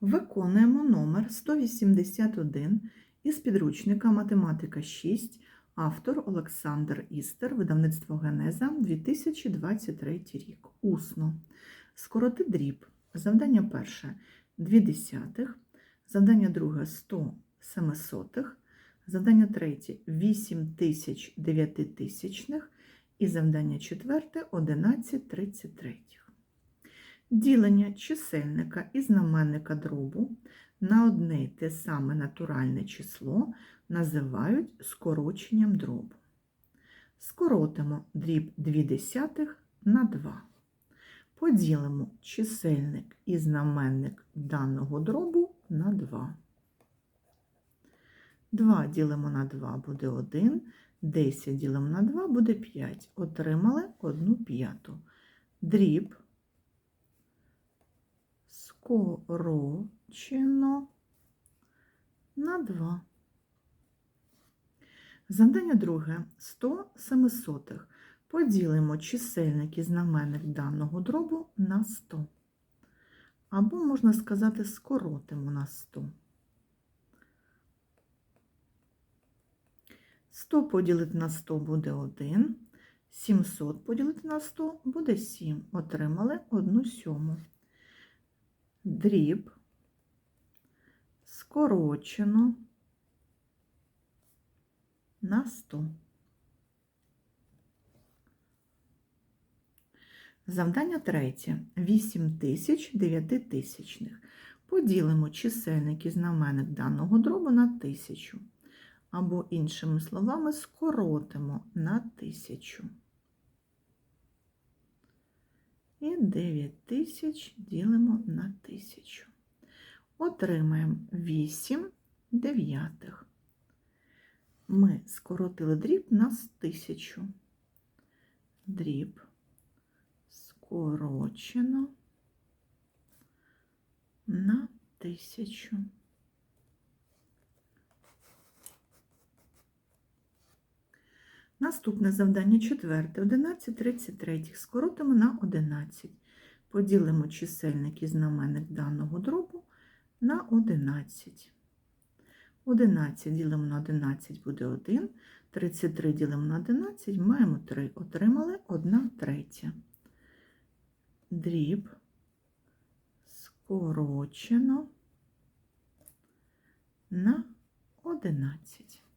Виконуємо номер 181 із підручника Математика 6, автор Олександр Істер, видавництво Генеза, 2023 рік. Усно. Скороти дріб. Завдання перше 2 десятих, завдання друге 100 семисотих, завдання третє 8 тисяч дев'ятитисячних і завдання четверте 11 тридцять Ділення чисельника і знаменника дробу на одне й те саме натуральне число називають скороченням дробу. Скоротимо дріб 2 десятих на 2. Поділимо чисельник і знаменник даного дробу на 2. 2 ділимо на 2 буде 1, 10 ділимо на 2 буде 5. Отримали 1 п'яту. Дріб скорочено на 2. Завдання друге 100 семисотих. Поділимо чисельник і знаменник даного дробу на 100. Або, можна сказати, скоротимо на 100. 100 поділити на 100 буде 1. 700 поділити на 100 буде 7. Отримали 1 сьому. Дріб скорочено на 100. Завдання третє. 8 тисяч дев'ятитисячних. Поділимо чисельник і знаменник даного дробу на тисячу. Або, іншими словами, скоротимо на тисячу. І 9 тисяч ділимо на тисячу. Отримаємо 8 дев'ятих. Ми скоротили дріб на тисячу. Дріб скорочено на тисячу. Наступне завдання четверте. 11 33 скоротимо на 11. Поділимо чисельник і знаменник даного дробу на 11. 11 ділимо на 11 буде 1. 33 ділимо на 11, маємо 3. Отримали 1 третя. Дріб скорочено на 11.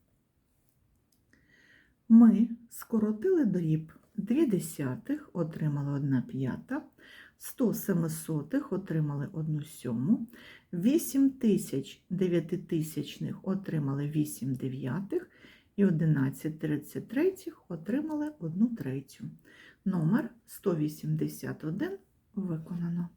Ми скоротили дріб 2 десятих, отримали 1 п'ята, 100 семисотих отримали 1 сьому, 8 тисяч дев'ятитисячних отримали 8 дев'ятих і 11 тридцятитретіх отримали 1 третю. Номер 181 виконано.